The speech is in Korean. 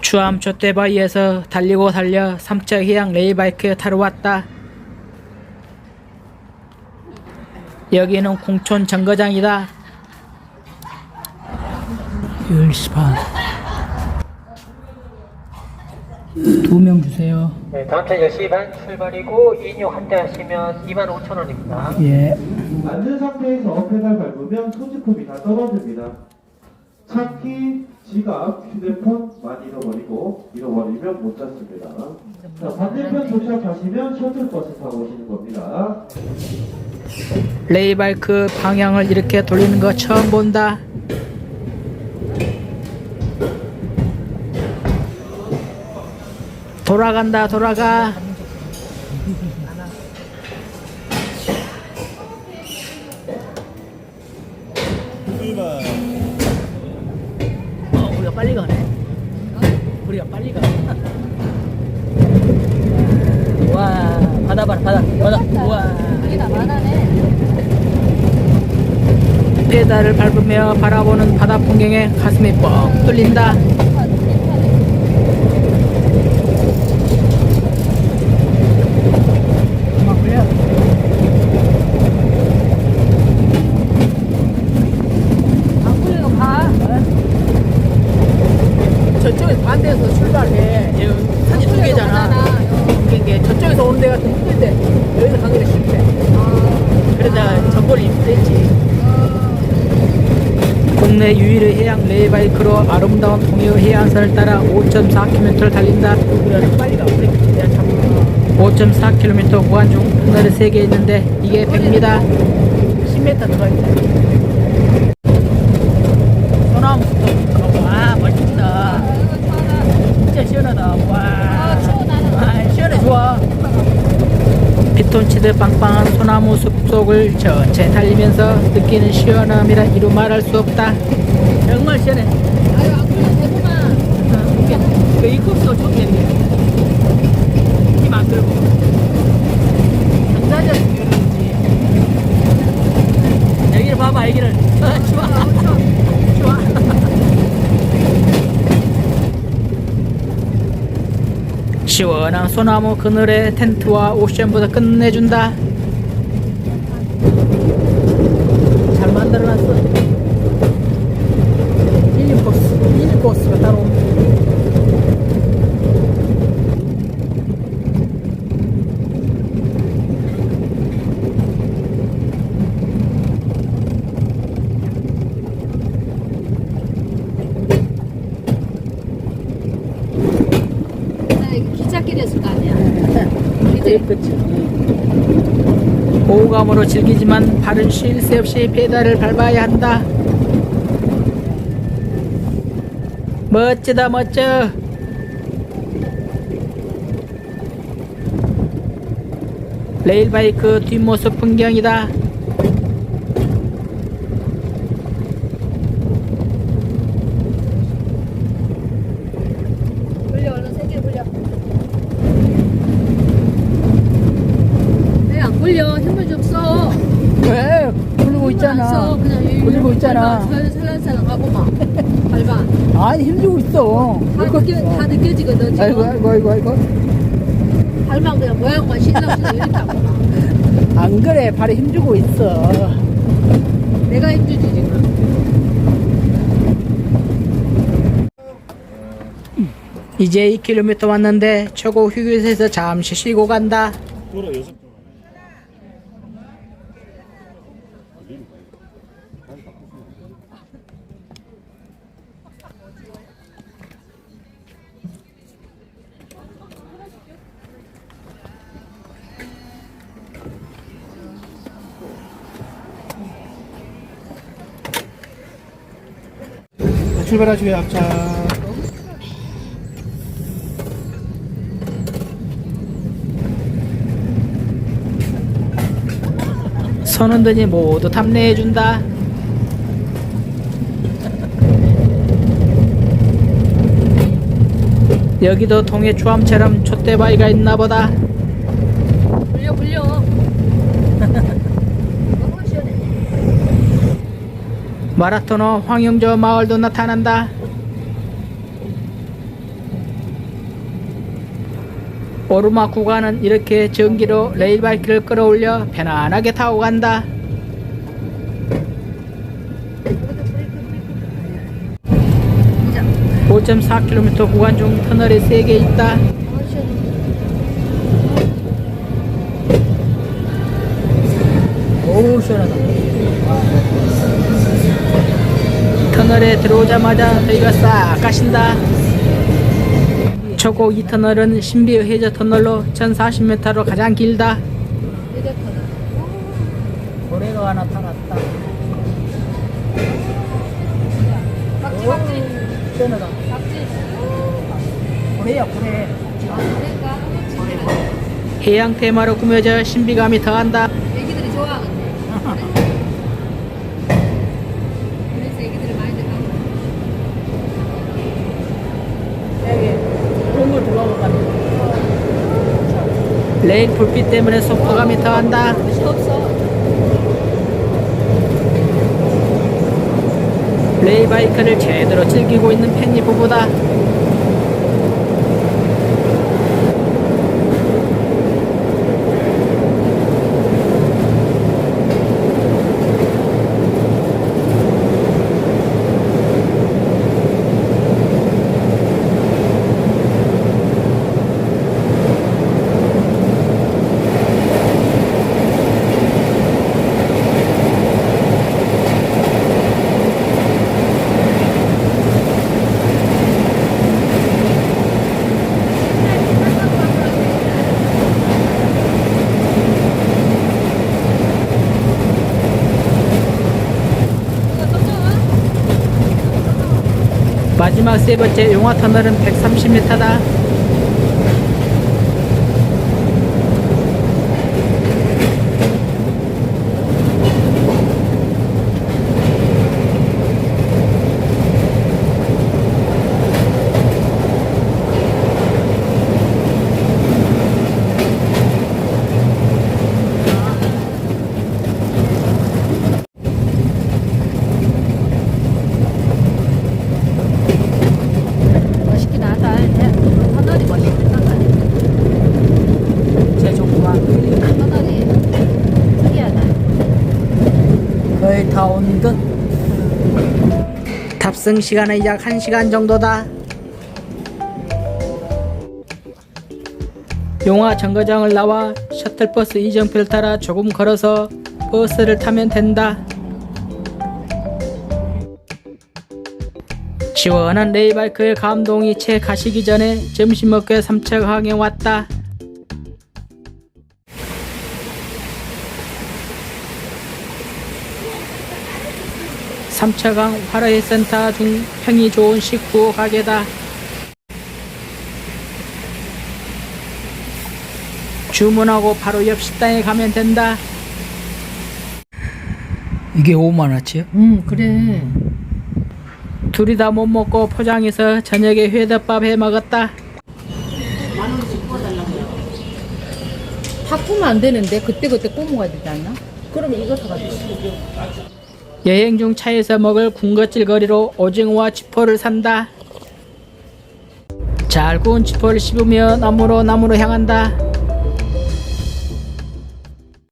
추암 촛대바위에서 달리고 달려 삼척 해양 레일바이크 타러 왔다. 여기는 공촌 정거장이다. 10시 반. 두 명 주세요. 네, 다음 차 10시 반 출발이고 2인용 한대 하시면 25,000원입니다. 예. 앉은 상태에서 페달 밟으면 소지품이 다 떨어집니다. 차키, 지갑, 휴대폰 많이 잃어버리고 잃어버리면 못 잡습니다. 자, 반대편 도착하시면 셔틀버스 타고 오시는 겁니다. 레일바이크 방향을 이렇게 돌리는 거 처음 본다. 돌아간다, 돌아가. 빨리 가네. 우리가 빨리 가. 와, 바다 봐라, 바다, 바다. 와. 여기다 만하네. 페달을 밟으며 바라보는 바다 풍경에 가슴이 뻥 뚫린다. 막걸려. 안 굴리고 가. 저쪽에서 반대에서 출발해. 여기 산이 두 개잖아. 두 개인데 저쪽에서 오는 데가 좀 힘든데 여기서 가기가 쉽대. 그러다 전골이 힘들지. 국내 유일의 해양 레일바이크로 아름다운 동해 해안선을 따라 5.4km를 달린다. 우리가 빨리 가. 우리 내가 참 5.4km 구간 중 하늘에 3개 있는데 이게 100m, 10m 들어가 있다. 소나무 숲도 와 멋있다. 진짜 시원하다. 와. 아, 시원해 좋아. 피톤치드 빵빵한 소나무 숲속을 천천히 달리면서 느끼는 시원함이라 이루 말할 수 없다. 정말 시원해. 아유, 안 굴려, 대구만. 그 입국도 좋겠네. 힘안 들고. 당사자 그런지. 여기를 봐봐, 여기를. 아, 좋아. 좋아. 시원한 소나무 그늘에 텐트와 옵션보다 끝내준다. 잘 만들어놨어. 미니버스, 미니버스가 따로 없네. 나 기찻길이었을 거 아니야. 이제 끝이. 오감으로 즐기지만 발은 쉴 새 없이 페달을 밟아야 한다. 멋지다 멋져. 레일바이크 뒷모습 풍경이다. 굴려, 얼른 세개 굴려. 굴려? 힘을 좀 써. 왜? 그냥 이- 굴리고 있잖아. 살- 살랑살랑 가고만. 밟아. 아니 힘주고 있어. 다, 느껴, 다 느껴지거든, 지금. 아이고 아이고 아이고 아이고. 밟아, 그냥 모양만 신랑신랑 이렇게 하고만. 안 그래 발에 힘주고 있어. 내가 힘주지, 지금. 이제 2km 왔는데 최고 휴게소에서 잠시 쉬고 간다. 출발하시고요, 앞차. 선원들이 모두 탐내해준다. 여기도 동해 추암처럼 촛대바위가 있나 보다. 굴려, 굴려. 너무 시원해. 마라토너 황영조 마을도 나타난다. 오르막 구간은 이렇게 전기로 레일바이크를 끌어올려 편안하게 타고 간다. 이제 5.4km 구간 중 터널이 3개 있다. 오 시원하다. 터널에 들어오자마자 저희가 싹 가신다. 초고 이 터널은 신비의 해저 터널로 1040m로 가장 길다. 휴대폰은 고래가 나타났다. 박지 박지 시원하다. 박지 고래야 고래. 해양 테마로 꾸며져 신비감이 더한다. 애기들이 좋아하는데 그래서 애기들이 많이 들어가 그런 걸 들어가고 레일 불빛 때문에 속도감이 더한다. 레일 바이크를 제대로 즐기고 있는 팬니 부부다. 마지막 세 번째 용화 터널은 130m다. 멋있긴 하다 터널이 멋있긴 하다 제조구만 터널이 특이하다 거의 다 온 듯. 탑승 시간은 약 1시간 정도다. 용화 정거장을 나와 셔틀버스 이정표를 따라 조금 걸어서 버스를 타면 된다. 시원한 레이바이크의 감동이 채 가시기 전에 점심 먹고 삼척항에 왔다. 삼척항 화로회 센터 중 평이 좋은 식구 가게다. 주문하고 바로 옆 식당에 가면 된다. 이게 5만원치요? 응 그래 둘이 다 못 먹고 포장해서 저녁에 회덮밥 해 먹었다. 바꾸면 안 되는데 그때그때 꼬먹어야 되지 않나? 그러면 이거 사가지고 여행 중 차에서 먹을 군것질 거리로 오징어와 지포를 산다. 잘 구운 지포를 씹으며 나무로 나무로 향한다.